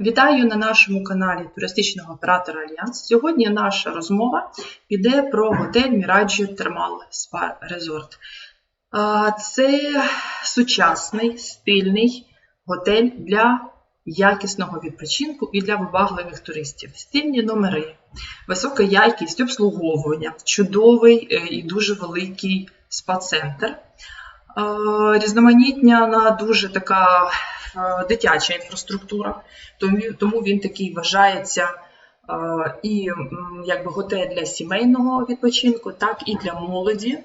Вітаю на нашому каналі туристичного оператора Альянс. Сьогодні наша розмова піде про готель Міраджі Термал Спа Резорт. Це сучасний стильний готель для якісного відпочинку і для вибагливих туристів. Стильні номери, висока якість обслуговування, чудовий е, і дуже великий спа-центр. Різноманітня дуже така дитяча інфраструктура, тому, тому він такий вважається е, і якби готель для сімейного відпочинку, так і для молоді,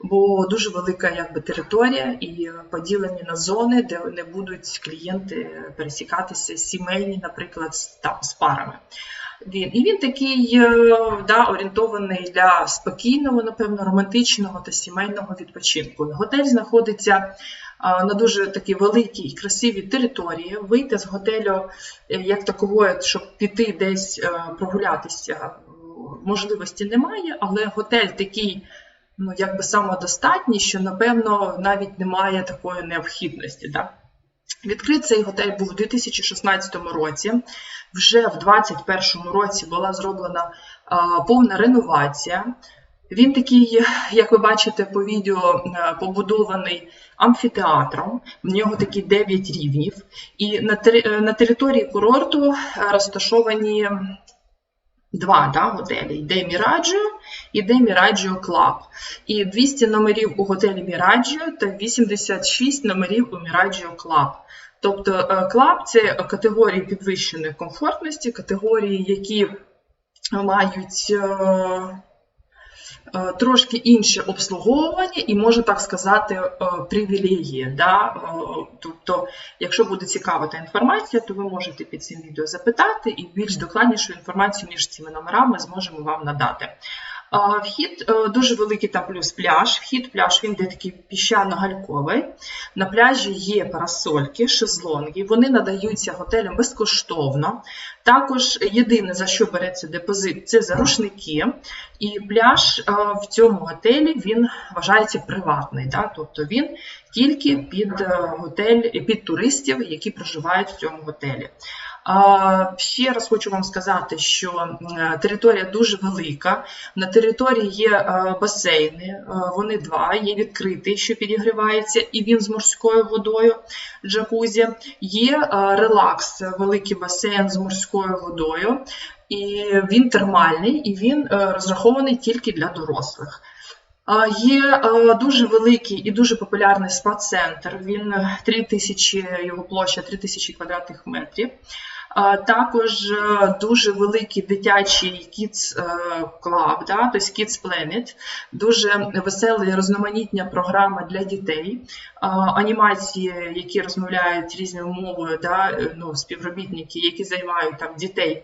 бо дуже велика якби, територія і поділені на зони, де не будуть клієнти пересікатися сімейні, наприклад, з, там, з парами. Він і він такий е, да, орієнтований для спокійного, напевно, романтичного та сімейного відпочинку. Готель знаходиться на дуже такій великій і красивій території. Вийти з готелю е, як такової, щоб піти десь е, прогулятися, е, можливості немає, але готель такий. Ну, якби самодостатній, що напевно навіть немає такої необхідності. Да? Відкрит цей готель був у 2016 році. Вже в 2021 році була зроблена а, повна реновація. Він такий, як ви бачите по відео, е, побудований амфітеатром. В нього такі 9 рівнів. І на, е, території курорту е, розташовані два да, готелі: йде Міраджіо, іде Міраджіо Клаб. І 200 номерів у готелі Міраджіо та 86 номерів у Міраджіо Клаб. Тобто е, клаб це категорії підвищеної комфортності, категорії, які мають е, трошки інше обслуговування і, можу так сказати, е, привілегії. Да? Е, Тобто, якщо буде цікава та інформація, то ви можете під цим відео запитати і більш докладнішу інформацію між цими номерами зможемо вам надати. Вхід е, дуже великий там плюс пляж. Вхід пляж він де такий піщано-гальковий. На пляжі є парасольки, шезлонги. Вони надаються готелям безкоштовно. Також єдине за що береться депозит, це за рушники. І пляж е, в цьому готелі він вважається приватний. Да? Тобто він тільки під е, готель, під туристів, які проживають в цьому готелі. Ще раз хочу вам сказати, що територія дуже велика. На території є е, басейни, вони два, є відкритий, що підігрівається, і він з морською водою, джакузі. Є релакс, великий басейн з морською водою, і він термальний, і він е, розрахований тільки для дорослих. Є е, дуже великий і дуже популярний спа-центр. Він 3 тисячі, його площа 3 тисячі квадратних метрів. Також е, дуже великий дитячий Kids е, Club, да, тобто Kids Planet, дуже весела і розноманітня програма для дітей, анімації, які розмовляють різною мовою, да, е, ну, співробітники, які займають там дітей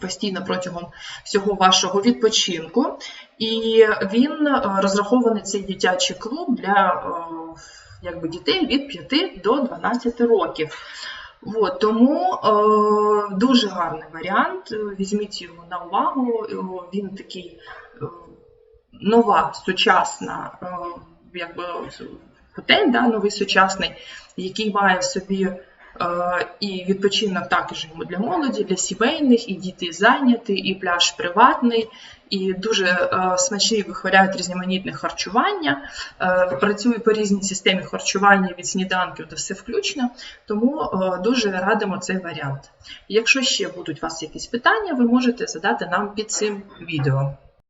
постійно протягом всього вашого відпочинку. І він е, розрахований цей дитячий клуб для е, якби, дітей від 5 до 12 років. От, тому е, дуже гарний варіант. Візьміть його на увагу. Е, Він такий е, нова, сучасна, е, якби готель, да, новий сучасний, який має в собі е, і відпочинок також йому для молоді, для сімейних, і діти зайняті, і пляж приватний, і дуже е, смачні вихваляють різноманітне харчування. Е, працює по різній системі харчування від сніданків до все включно, тому е, дуже радимо цей варіант. Якщо ще будуть у вас якісь питання, ви можете задати нам під цим відео.